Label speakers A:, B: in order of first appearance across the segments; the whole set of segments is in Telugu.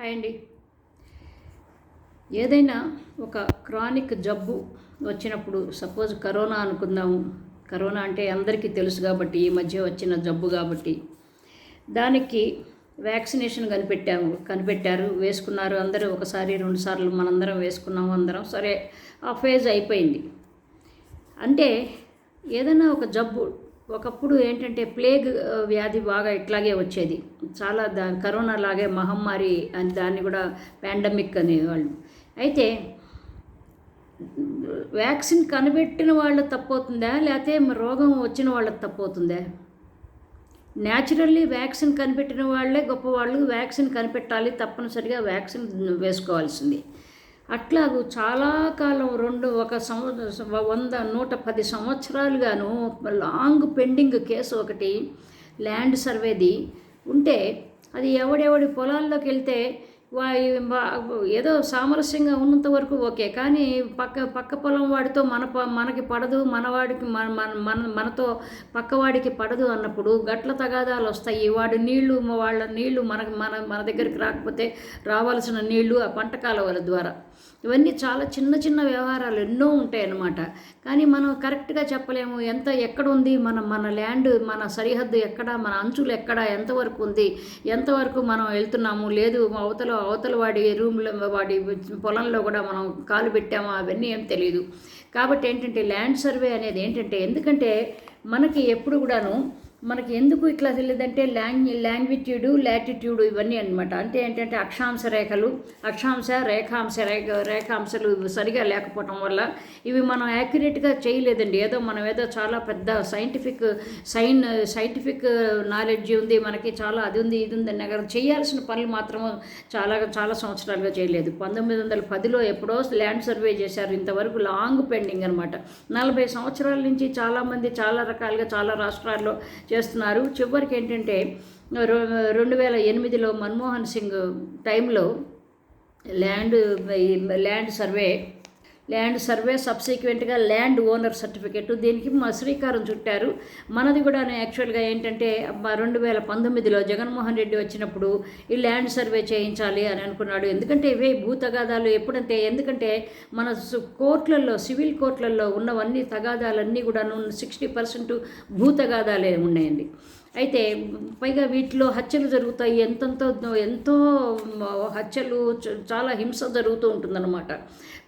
A: హాయ్ అండి. ఏదైనా ఒక క్రానిక్ జబ్బు వచ్చినప్పుడు సపోజ్ కరోనా అనుకుందాము. కరోనా అంటే అందరికీ తెలుసు కాబట్టి ఈ మధ్య వచ్చిన జబ్బు కాబట్టి. దానికి వ్యాక్సినేషన్ కనిపెట్టాము. కనిపెట్టారు వేసుకున్నారు. అందరూ ఒకసారి రెండుసార్లు మనందరం వేసుకున్నాము అందరం. సరే ఆ ఫేజ్ అయిపోయింది. అంటే ఏదైనా ఒక జబ్బు ఒకప్పుడు ఏంటంటే ప్లేగ్ వ్యాధి బాగా ఇట్లాగే వచ్చేది. చాలా దా కరోనా లాగే మహమ్మారి అని దాన్ని కూడా పాండమిక్ అనేవాళ్ళు. అయితే వ్యాక్సిన్ కనిపెట్టిన వాళ్ళ తప్పవుతుందా? లేకపోతే రోగం వచ్చిన వాళ్ళకి తప్పవుతుందా? న్యాచురల్లీ వ్యాక్సిన్ కనిపెట్టిన వాళ్ళే గొప్పవాళ్ళు. వ్యాక్సిన్ కనిపెట్టాలి తప్పనిసరిగా వ్యాక్సిన్ వేసుకోవాల్సింది. అట్లాగూ చాలా కాలం రెండు ఒక సంవత్సరం వంద నూట పది సంవత్సరాలుగాను లాంగ్ పెండింగ్ కేసు ఒకటి ల్యాండ్ సర్వేది ఉంటే అది ఎవడెవడి పొలాల్లోకి వెళ్తే ఏదో సామరస్యంగా ఉన్నంత వరకు ఓకే కానీ పక్క పక్క పొలం వాడితో మన ప- మనకి పడదు మనవాడికి మన మన మన మనతో పక్కవాడికి పడదు అన్నప్పుడు గట్ల తగాదాలు వస్తాయి. వాడి నీళ్ళు వాళ్ళ నీళ్ళు మన మన మన దగ్గరికి రాకపోతే రావాల్సిన నీళ్ళు ఆ పంట కాలువల ద్వారా. ఇవన్నీ చాలా చిన్న చిన్న వ్యవహారాలు ఎన్నో ఉంటాయి అన్నమాట కానీ మనం కరెక్ట్గా చెప్పలేము. ఎంత ఎక్కడ ఉంది మన మన ల్యాండ్ మన సరిహద్దు ఎక్కడ మన అంచులు ఎక్కడ ఎంతవరకు ఉంది ఎంతవరకు మనం వెళ్తున్నాము లేదు అవతల అవతల వాడి రూమ్లో వాడి పొలంలో కూడా మనం కాలు పెట్టామో అవన్నీ ఏం తెలియదు కాబట్టి ఏంటంటే ల్యాండ్ సర్వే అనేది ఏంటంటే ఎందుకంటే మనకి ఎప్పుడు కూడాను మనకి ఎందుకు ఇట్లా తెలియదంటే లాంగ్ లాంగ్విట్యూడ్ లాటిట్యూడ్ ఇవన్నీ అనమాట అంటే ఏంటంటే అక్షాంశ రేఖలు అక్షాంశ రేఖాంశ రేఖ రేఖాంశాలు సరిగా లేకపోవటం వల్ల ఇవి మనం యాక్యురేట్గా చేయలేదండి. ఏదో మనం ఏదో చాలా పెద్ద సైంటిఫిక్ సైన్ సైంటిఫిక్ నాలెడ్జ్ ఉంది మనకి చాలా అది ఉంది ఇది ఉంది అన్న కదా చేయాల్సిన పనులు మాత్రం చాలా చాలా సంవత్సరాలుగా చేయలేదు. పంతొమ్మిది వందల పదిలో ఎప్పుడో ల్యాండ్ సర్వే చేశారు. ఇంతవరకు లాంగ్ పెండింగ్ అనమాట నలభై సంవత్సరాల నుంచి చాలామంది చాలా రకాలుగా చాలా రాష్ట్రాల్లో చేస్తున్నారు. చివరికి ఏంటంటే రెండు వేల ఎనిమిదిలో మన్మోహన్ సింగ్ టైంలో land land survey land survey సబ్సిక్వెంట్గా land owner certificate. దీనికి మా శ్రీకారం చుట్టారు. మనది కూడా యాక్చువల్గా ఏంటంటే రెండు వేల పంతొమ్మిదిలో జగన్మోహన్ రెడ్డి వచ్చినప్పుడు ఈ ల్యాండ్ సర్వే చేయించాలి అని అనుకున్నాడు. ఎందుకంటే ఇవే భూ తగాదాలు ఎప్పుడంటే ఎందుకంటే మన సు- కోర్టులలో సివిల్ కోర్టులలో ఉన్నవన్నీ తగాదాలన్నీ కూడాను సిక్స్టీ పర్సెంట్ భూ తగాదాలే ఉన్నాయండి. అయితే పైగా వీటిలో హత్యలు జరుగుతాయి ఎంతెంతో ఎంతో హత్యలు చ- చాలా హింస జరుగుతూ ఉంటుందన్నమాట.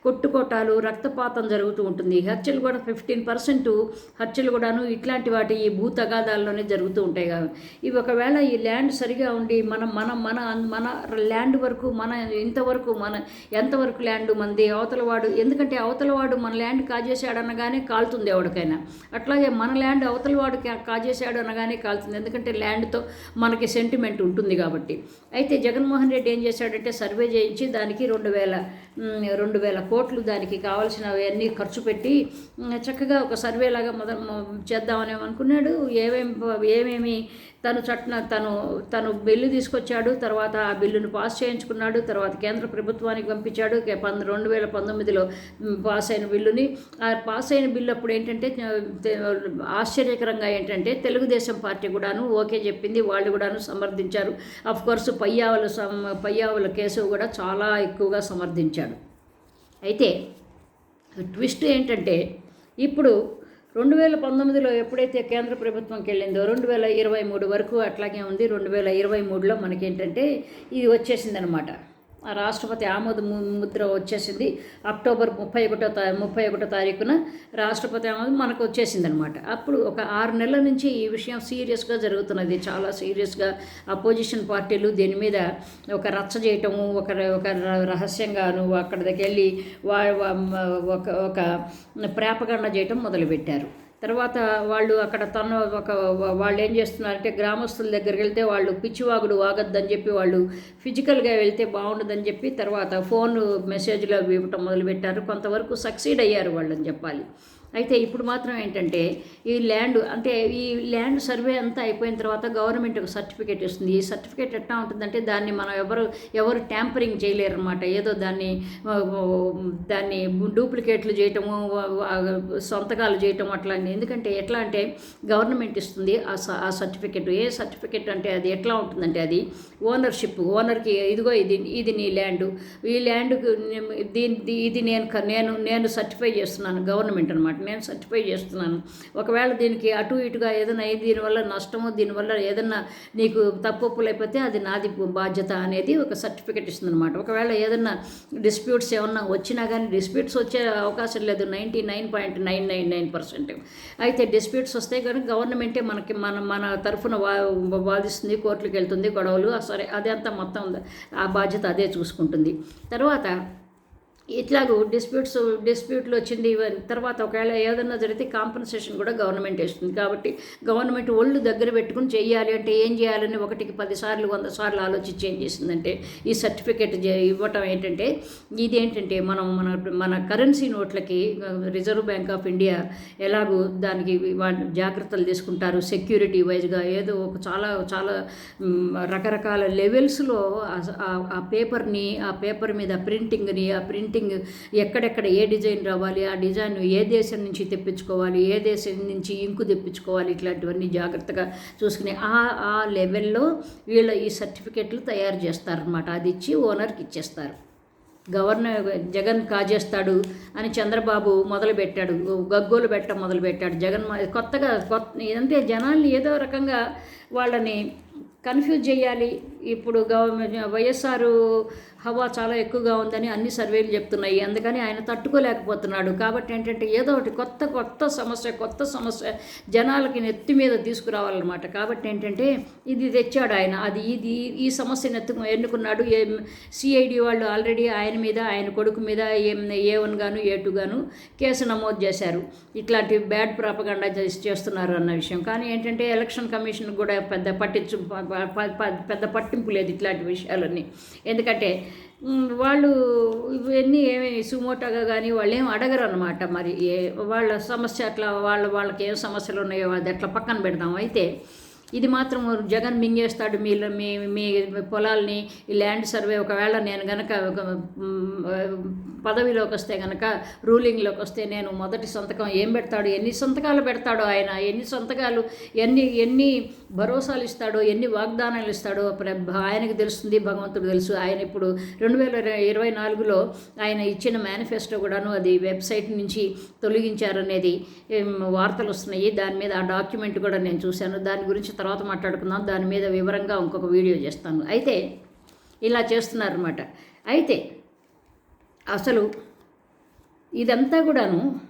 A: కొట్టుకోటాలు రక్తపాతం జరుగుతూ ఉంటుంది. హత్యలు కూడా ఫిఫ్టీన్ పర్సెంట్ హత్యలు కూడాను ఇట్లాంటి వాటి ఈ భూ తగాదాల్లోనే జరుగుతూ ఉంటాయి కాబట్టి ఇవి ఒకవేళ ఈ ల్యాండ్ సరిగా ఉండి మనం మన మన మన ల్యాండ్ వరకు మన ఇంతవరకు మన ఎంతవరకు ల్యాండ్ మంది అవతలవాడు ఎందుకంటే అవతలవాడు మన ల్యాండ్ కాజేసాడు అనగానే కాలుతుంది ఎవరికైనా అట్లాగే మన ల్యాండ్ అవతలవాడు కాజేశాడు అనగానే కాలుతుంది. ఎందుకంటే ల్యాండ్తో మనకి సెంటిమెంట్ ఉంటుంది కాబట్టి. అయితే జగన్మోహన్ రెడ్డి ఏం చేశాడంటే సర్వే చేయించి దానికి రెండు వేల రెండు వేల కోట్లు దానికి కావాల్సినవన్నీ ఖర్చు పెట్టి చక్కగా ఒక సర్వే లాగా మొదలు చేద్దామని అనుకున్నాడు ఏమేమి ఏమేమి తను చట్న తను తను బిల్లు తీసుకొచ్చాడు తర్వాత ఆ బిల్లును పాస్ చేయించుకున్నాడు తర్వాత కేంద్ర ప్రభుత్వానికి పంపించాడు పంద రెండు వేల పంతొమ్మిదిలో పాస్ అయిన బిల్లుని. ఆ పాస్ అయిన బిల్లు అప్పుడు ఏంటంటే ఆశ్చర్యకరంగా ఏంటంటే తెలుగుదేశం పార్టీ కూడాను ఓకే చెప్పింది వాళ్ళు కూడాను సమర్థించారు. Of course Payyavula some Payyavula case కూడా చాలా ఎక్కువగా సమర్థించాడు. అయితే ట్విస్ట్ ఏంటంటే ఇప్పుడు రెండు వేల పంతొమ్మిదిలో ఎప్పుడైతే కేంద్ర ప్రభుత్వంకి వెళ్ళిందో రెండు వేల ఇరవై మూడు వరకు అట్లాగే ఉంది. రెండు వేల ఇరవై మూడులో మనకేంటంటే ఇది వచ్చేసిందనమాట. రాష్ట్రపతి ఆమోద ము- ముద్ర వచ్చేసింది. అక్టోబర్ ముప్పై ఒకటో తా ముప్పై ఒకటో తారీఖున రాష్ట్రపతి ఆమోదం మనకు వచ్చేసింది అనమాట అప్పుడు ఒక ఆరు నెలల నుంచి ఈ విషయం సీరియస్గా జరుగుతున్నది. చాలా సీరియస్గా అపోజిషన్ పార్టీలు దీని మీద ఒక రచ్చ చేయటము ఒక ఒక రహస్యంగాను అక్కడి దగ్గరికి వెళ్ళి వా వా- ఒక ఒక ప్రేపగండ చేయటం మొదలుపెట్టారు. తర్వాత వాళ్ళు అక్కడ తను ఒక వాళ్ళు ఏం చేస్తున్నారంటే గ్రామస్తుల దగ్గరికి వెళ్తే వాళ్ళు పిచ్చివాగుడు వాగద్దని చెప్పి వాళ్ళు ఫిజికల్గా వెళ్తే బాగుండదని చెప్పి తర్వాత ఫోన్ మెసేజ్లు అవి ఇవ్వటం మొదలుపెట్టారు. కొంతవరకు సక్సీడ్ అయ్యారు వాళ్ళని చెప్పాలి. అయితే ఇప్పుడు మాత్రం ఏంటంటే ఈ ల్యాండ్ అంటే ఈ ల్యాండ్ సర్వే అంతా అయిపోయిన తర్వాత గవర్నమెంట్ ఒక సర్టిఫికేట్ ఇస్తుంది. ఈ సర్టిఫికేట్ ఎట్లా ఉంటుందంటే దాన్ని మనం ఎవరు ఎవరు ట్యాంపరింగ్ చేయలేరు అనమాట ఏదో దాన్ని దాన్ని డూప్లికేట్లు చేయటము సొంతకాలు చేయటం అట్లా ఎందుకంటే ఎట్లా అంటే గవర్నమెంట్ ఇస్తుంది ఆ స- ఆ సర్టిఫికేట్. ఏ సర్టిఫికేట్ అంటే అది ఎట్లా ఉంటుందంటే అది ఓనర్షిప్ ఓనర్కి ఇదిగో ఇది ఇది నీ ల్యాండ్. ఈ ల్యాండ్కు దీని ఇది నేను నేను నేను సర్టిఫై చేస్తున్నాను గవర్నమెంట్ అనమాట నేను సర్టిఫై చేస్తున్నాను. ఒకవేళ దీనికి అటు ఇటుగా ఏదైనా అయ్యి దీనివల్ల నష్టము దీనివల్ల ఏదైనా నీకు తప్పులు లేకపోతే అది నాది బాధ్యత అనేది ఒక సర్టిఫికెట్ ఇస్తుంది అనమాట ఒకవేళ ఏదైనా డిస్ప్యూట్స్ ఏమన్నా వచ్చినా కానీ డిస్ప్యూట్స్ వచ్చే అవకాశం లేదు. Ninety nine point nine nine nine percent. అయితే డిస్ప్యూట్స్ వస్తే కనుక గవర్నమెంటే మనకి మన మన తరఫున వా వాదిస్తుంది కోర్టులకు వెళ్తుంది గొడవలు సరే అదంతా మొత్తం ఆ బాధ్యత అదే చూసుకుంటుంది. తర్వాత ఇట్లాగూ డిస్ప్యూట్స్ డిస్ప్యూట్లు వచ్చింది ఇవన్నీ. తర్వాత ఒకవేళ ఏదన్నా జరిగితే కాంపన్సేషన్ కూడా గవర్నమెంట్ ఇస్తుంది కాబట్టి గవర్నమెంట్ ఒళ్ళు దగ్గర పెట్టుకుని చేయాలి అంటే ఏం చేయాలని ఒకటికి పది సార్లు వంద సార్లు ఆలోచించి ఏం చేసిందంటే ఈ సర్టిఫికేట్ ఇవ్వటం ఏంటంటే ఇది ఏంటంటే మనం మన మన కరెన్సీ నోట్లకి రిజర్వ్ బ్యాంక్ ఆఫ్ ఇండియా ఎలాగో దానికి జాగ్రత్తలు తీసుకుంటారు. సెక్యూరిటీ వైజ్గా ఏదో ఒక చాలా చాలా రకరకాల లెవెల్స్లో ఆ పేపర్ని ఆ పేపర్ మీద ప్రింటింగ్ని ఆ ప్రింటింగ్ ఎక్కడెక్కడ ఏ డిజైన్ రావాలి ఆ డిజైన్ ఏ దేశం నుంచి తెప్పించుకోవాలి ఏ దేశం నుంచి ఇంకు తెప్పించుకోవాలి ఇట్లాంటివన్నీ జాగ్రత్తగా చూసుకుని ఆ ఆ లెవెల్లో వీళ్ళ ఈ సర్టిఫికెట్లు తయారు చేస్తారనమాట అది ఇచ్చి ఓనర్కి ఇచ్చేస్తారు. గవర్నర్ జగన్ కాజేస్తాడు అని చంద్రబాబు మొదలుపెట్టాడు. గగ్గోలు పెట్ట మొదలుపెట్టాడు. జగన్ కొత్తగా కొత్త అంటే జనాల్ని ఏదో రకంగా వాళ్ళని కన్ఫ్యూజ్ చేయాలి ఇప్పుడు గవర్నమెంట్ వైఎస్ఆర్ హవా చాలా ఎక్కువగా ఉందని అన్ని సర్వేలు చెప్తున్నాయి. అందుకని ఆయన తట్టుకోలేకపోతున్నాడు. కాబట్టి ఏంటంటే ఏదో ఒకటి కొత్త కొత్త సమస్య కొత్త సమస్య జనాలకి నెత్తి మీద తీసుకురావాలన్నమాట. కాబట్టి ఏంటంటే ఇది తెచ్చాడు ఆయన. అది ఇది ఈ సమస్యను ఎత్తు ఎన్నుకున్నాడు. ఏ సిఐడి వాళ్ళు ఆల్రెడీ ఆయన మీద ఆయన కొడుకు మీద ఏం ఏ వన్ గాను ఏ టూ గాను కేసు నమోదు చేశారు. ఇట్లాంటి బ్యాడ్ ప్రాపగండా చేస్తున్నారు అన్న విషయం. కానీ ఏంటంటే ఎలక్షన్ కమిషన్ కూడా పెద్ద పట్టించు ప- ప- పట్టింపు లేదు ఇట్లాంటి విషయాలన్నీ. ఎందుకంటే వాళ్ళు ఇవన్నీ ఏమి సుమోటోగా కానీ వాళ్ళు ఏం అడగరు అనమాట మరి ఏ వాళ్ళ సమస్య అట్లా వాళ్ళ వాళ్ళకి ఏం సమస్యలు ఉన్నాయో అది అట్లా పక్కన పెడదాం. అయితే ఇది మాత్రం జగన్ మింగేస్తాడు. మీ మీ మీ పొలాల్ని ఈ ల్యాండ్ సర్వే ఒకవేళ నేను గనక పదవిలోకి వస్తే గనక రూలింగ్లోకి వస్తే నేను మొదటి సంతకం ఏం పెడతాడు? ఎన్ని సంతకాలు పెడతాడో ఆయన? ఎన్ని సంతకాలు? ఎన్ని ఎన్ని భరోసాలు ఇస్తాడో ఎన్ని వాగ్దానాలు ఇస్తాడో ప్ర- ఆయనకు తెలుస్తుంది భగవంతుడు తెలుసు. ఆయన ఇప్పుడు రెండు వేల ఇరవై నాలుగులో ఆయన ఇచ్చిన మేనిఫెస్టో కూడాను అది వెబ్సైట్ నుంచి తొలగించారనేది వార్తలు వస్తున్నాయి. దాని మీద ఆ డాక్యుమెంట్ కూడా నేను చూశాను. దాని గురించి తర్వాత మాట్లాడుకుందాం. దాని మీద వివరంగా ఇంకొక వీడియో చేస్తాను. అయితే ఇలా చేస్తున్నారన్నమాట. అయితే అసలు ఇదంతా కూడాను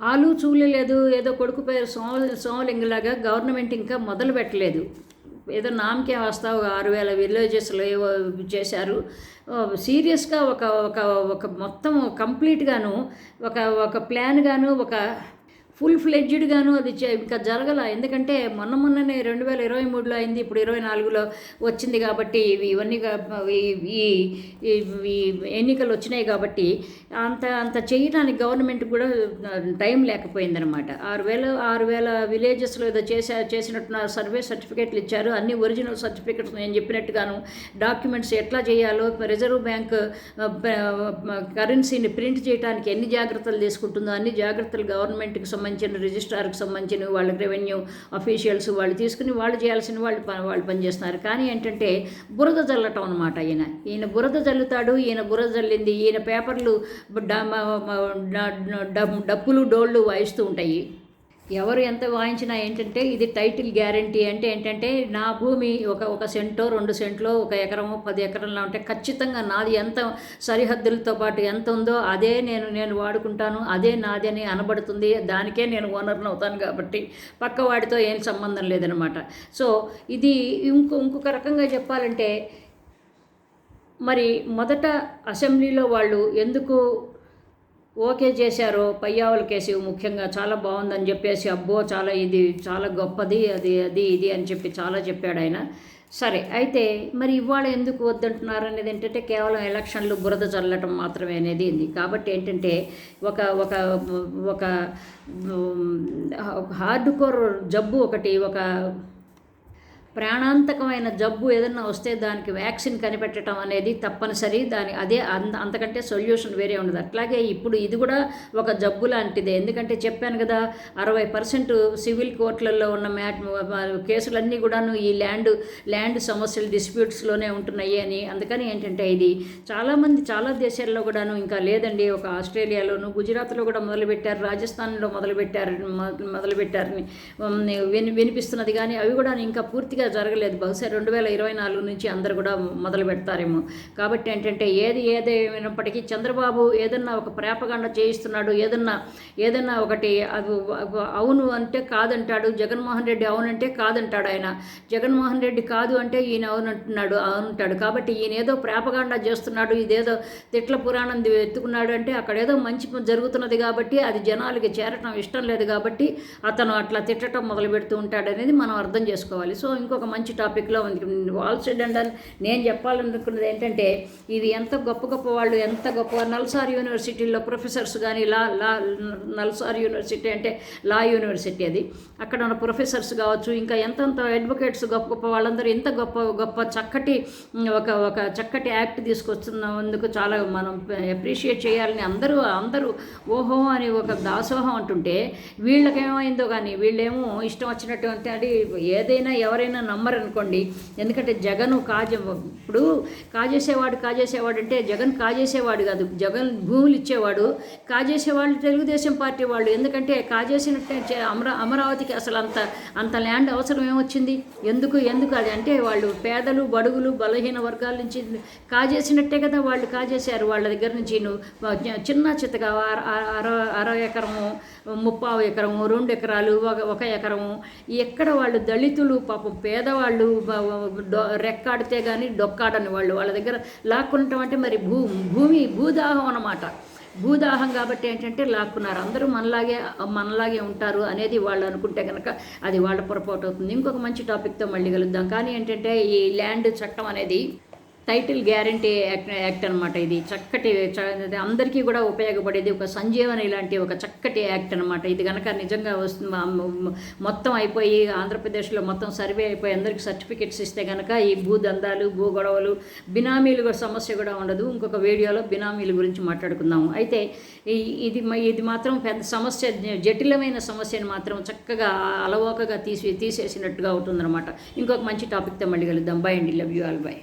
A: ఆలు చూడలేదు ఏదో కొడుకు పేరు సోమ సోమలింగలాగా గవర్నమెంట్ ఇంకా మొదలు పెట్టలేదు. ఏదో నామకే వస్తా ఒక ఆరు వేల విలేజెస్లో ఏవో చేశారు. సీరియస్గా ఒక ఒక ఒక మొత్తం కంప్లీట్గాను ఒక ఒక ప్లాన్గాను ఒక ఫుల్ ఫ్లెడ్జ్డ్గాను అది ఇంకా జరగల. ఎందుకంటే మొన్న మొన్ననే రెండు వేల ఇరవై మూడులో అయింది ఇప్పుడు ఇరవై నాలుగులో వచ్చింది కాబట్టి ఇవి ఇవన్నీ ఈ ఈ- ఎన్నికలు వచ్చినాయి కాబట్టి అంత అంత చేయడానికి గవర్నమెంట్ కూడా టైం లేకపోయిందనమాట ఆరు వేల ఆరు వేల విలేజెస్లో ఏదో చేసా చేసినట్టు సర్వే సర్టిఫికేట్లు ఇచ్చారు. అన్ని ఒరిజినల్ సర్టిఫికేట్స్ నేను చెప్పినట్టుగాను డాక్యుమెంట్స్ ఎట్లా చేయాలో రిజర్వ్ బ్యాంక్ కరెన్సీని ప్రింట్ చేయడానికి ఎన్ని జాగ్రత్తలు తీసుకుంటుందో అన్ని జాగ్రత్తలు గవర్నమెంట్కి సంబంధించిన రిజిస్ట్రార్కి సంబంధించిన వాళ్ళకి రెవెన్యూ అఫీషియల్స్ వాళ్ళు తీసుకుని వాళ్ళు చేయాల్సిన వాళ్ళు పని వాళ్ళు పనిచేస్తున్నారు. కానీ ఏంటంటే బురద జల్లటం అనమాట ఈయన. ఈయన బురద జల్లుతాడు ఈయన బురద జల్లింది ఈయన పేపర్లు డప్పులు డోళ్ళు వాయిస్తూ ఉంటాయి. ఎవరు ఎంత వాయించినా ఏంటంటే ఇది టైటిల్ గ్యారంటీ అంటే ఏంటంటే నా భూమి ఒక ఒక సెంటో రెండు సెంట్లో ఒక ఎకరమో పది ఎకరంలో ఉంటే ఖచ్చితంగా నాది ఎంత సరిహద్దులతో పాటు ఎంత ఉందో అదే నేను నేను వాడుకుంటాను అదే నాది అని అనబడుతుంది దానికే నేను ఓనర్ని అవుతాను కాబట్టి పక్క వాడితో ఏం సంబంధం లేదనమాట. సో ఇది ఇంకో ఇంకొక రకంగా చెప్పాలంటే మరి మొదట అసెంబ్లీలో వాళ్ళు ఎందుకు ఓకే చేశారు పయ్యావుల కేసు ముఖ్యంగా చాలా బాగుందని చెప్పేసి అబ్బో చాలా ఇది చాలా గొప్పది అది అది ఇది అని చెప్పి చాలా చెప్పాడు ఆయన. సరే అయితే మరి ఇవాళ ఎందుకు వద్దంటున్నారు అనేది ఏంటంటే కేవలం ఎలక్షన్లు బురద చల్లటం మాత్రమే అనేది ఉంది. కాబట్టి ఏంటంటే ఒక ఒక ఒక హార్డ్ కోర్ జబ్బు ఒకటి ఒక ప్రాణాంతకమైన జబ్బు ఏదన్నా వస్తే దానికి వ్యాక్సిన్ కనిపెట్టడం అనేది తప్పనిసరి. దాని అదే అంత అంతకంటే సొల్యూషన్ వేరే ఉండదు. అట్లాగే ఇప్పుడు ఇది కూడా ఒక జబ్బు లాంటిదే. ఎందుకంటే చెప్పాను కదా అరవై పర్సెంట్ సివిల్ కోర్టులలో ఉన్న మ్యాట్ కేసులన్నీ కూడాను ఈ ల్యాండ్ ల్యాండ్ సమస్యలు డిస్ప్యూట్స్లోనే ఉంటున్నాయి అని. అందుకని ఏంటంటే ఇది చాలామంది చాలా దేశాల్లో కూడాను ఇంకా లేదండి. ఒక ఆస్ట్రేలియాలోను గుజరాత్లో కూడా మొదలుపెట్టారు రాజస్థాన్లో మొదలుపెట్టారు మొదలుపెట్టారని విని వినిపిస్తున్నది. కానీ అవి కూడా ఇంకా పూర్తిగా జరగలేదు. బహుశా రెండు వేల ఇరవై నాలుగు నుంచి అందరు కూడా మొదలు పెడతారేమో. కాబట్టి ఏంటంటే ఏది ఏదేమైనప్పటికీ చంద్రబాబు ఏదన్నా ఒక ప్రేపగండ చేయిస్తున్నాడు ఏదన్నా ఏదన్నా ఒకటి అది అవును అంటే కాదంటాడు జగన్మోహన్ రెడ్డి అవునంటే కాదంటాడు ఆయన. జగన్మోహన్ రెడ్డి కాదు అంటే ఈయన అవునంటున్నాడు అవునంటాడు కాబట్టి ఈయన ఏదో ప్రేపగాండ చేస్తున్నాడు ఇదేదో తిట్ల పురాణం ఎత్తుకున్నాడు అంటే అక్కడ ఏదో మంచి జరుగుతున్నది కాబట్టి అది జనాలకి చేరటం ఇష్టం లేదు కాబట్టి అతను అట్లా తిట్టడం మొదలు పెడుతూ ఉంటాడు అనేది మనం అర్థం చేసుకోవాలి. సో ఇంకో ఇంకొక మంచి టాపిక్లో ఉంది. వాల్ స్ట్రీట్ అండ్ నేను చెప్పాలనుకున్నది ఏంటంటే ఇది ఎంత గొప్ప గొప్ప వాళ్ళు ఎంత గొప్ప నల్సార్ యూనివర్సిటీలో ప్రొఫెసర్స్ కానీ లా లా నల్సార్ యూనివర్సిటీ అంటే లా యూనివర్సిటీ అది. అక్కడ ఉన్న ప్రొఫెసర్స్ కావచ్చు ఇంకా ఎంతెంత అడ్వకేట్స్ గొప్ప గొప్ప వాళ్ళందరూ ఎంత గొప్ప గొప్ప చక్కటి ఒక ఒక చక్కటి యాక్ట్ తీసుకొస్తున్నందుకు చాలా మనం అప్రిషియేట్ చేయాలని అందరూ అందరూ ఓహో అని ఒక దాసోహం అంటుంటే వీళ్ళకేమైందో కానీ వీళ్ళేమో ఇష్టం వచ్చినట్టు అంటే ఏదైనా ఎవరైనా నమ్మరు అనుకోండి. ఎందుకంటే జగన్ కాజ ఇప్పుడు కాజేసేవాడు కాజేసేవాడు అంటే జగన్ కాజేసేవాడు కాదు. జగన్ భూములు ఇచ్చేవాడు. కాజేసేవాళ్ళు తెలుగుదేశం పార్టీ వాళ్ళు. ఎందుకంటే కాజేసినట్టే అమరా అమరావతికి అసలు అంత అంత ల్యాండ్ అవసరం ఏమొచ్చింది? ఎందుకు ఎందుకు అది? అంటే వాళ్ళు పేదలు బడుగులు బలహీన వర్గాల నుంచి కాజేసినట్టే కదా వాళ్ళు కాజేశారు. వాళ్ళ దగ్గర నుంచి చిన్న చిత్తగా అరవై ఎకరము ముప్పావు ఎకరము రెండు ఎకరాలు ఒక ఒక ఎకరము. ఎక్కడ వాళ్ళు దళితులు పాపం పేదవాళ్ళు రెక్కాడితే కానీ డొక్కాడని వాళ్ళు. వాళ్ళ దగ్గర లాక్కుంటాం అంటే మరి భూ భూమి భూదాహం అనమాట భూదాహం కాబట్టి ఏంటంటే లాక్కున్నారు. అందరూ మనలాగే మనలాగే ఉంటారు అనేది వాళ్ళు అనుకుంటే కనుక అది వాళ్ళ పొరపాటు అవుతుంది. ఇంకొక మంచి టాపిక్తో మళ్ళీ కలుద్దాం. కానీ ఏంటంటే ఈ ల్యాండ్ చట్టం అనేది టైటిల్ గ్యారంటీ యాక్ట్ యాక్ట్ అనమాట ఇది. చక్కటి అందరికీ కూడా ఉపయోగపడేది ఒక సంజీవన ఇలాంటి ఒక చక్కటి యాక్ట్ అనమాట ఇది కనుక నిజంగా వస్తుంది మొత్తం అయిపోయి ఆంధ్రప్రదేశ్లో మొత్తం సర్వే అయిపోయి అందరికి సర్టిఫికెట్స్ ఇస్తే కనుక ఈ భూదందాలు భూ గొడవలు బినామీలు సమస్య కూడా ఉండదు. ఇంకొక వీడియోలో బినామీల గురించి మాట్లాడుకుందాము అయితే ఇది ఇది మాత్రం పెద్ద సమస్య జటిలమైన సమస్యను మాత్రం చక్కగా అలవోకగా తీసి తీసేసినట్టుగా అవుతుందన్నమాట. ఇంకొక మంచి టాపిక్తో మళ్ళీ కలుద్దాం. బై అండి. Love you all. బై.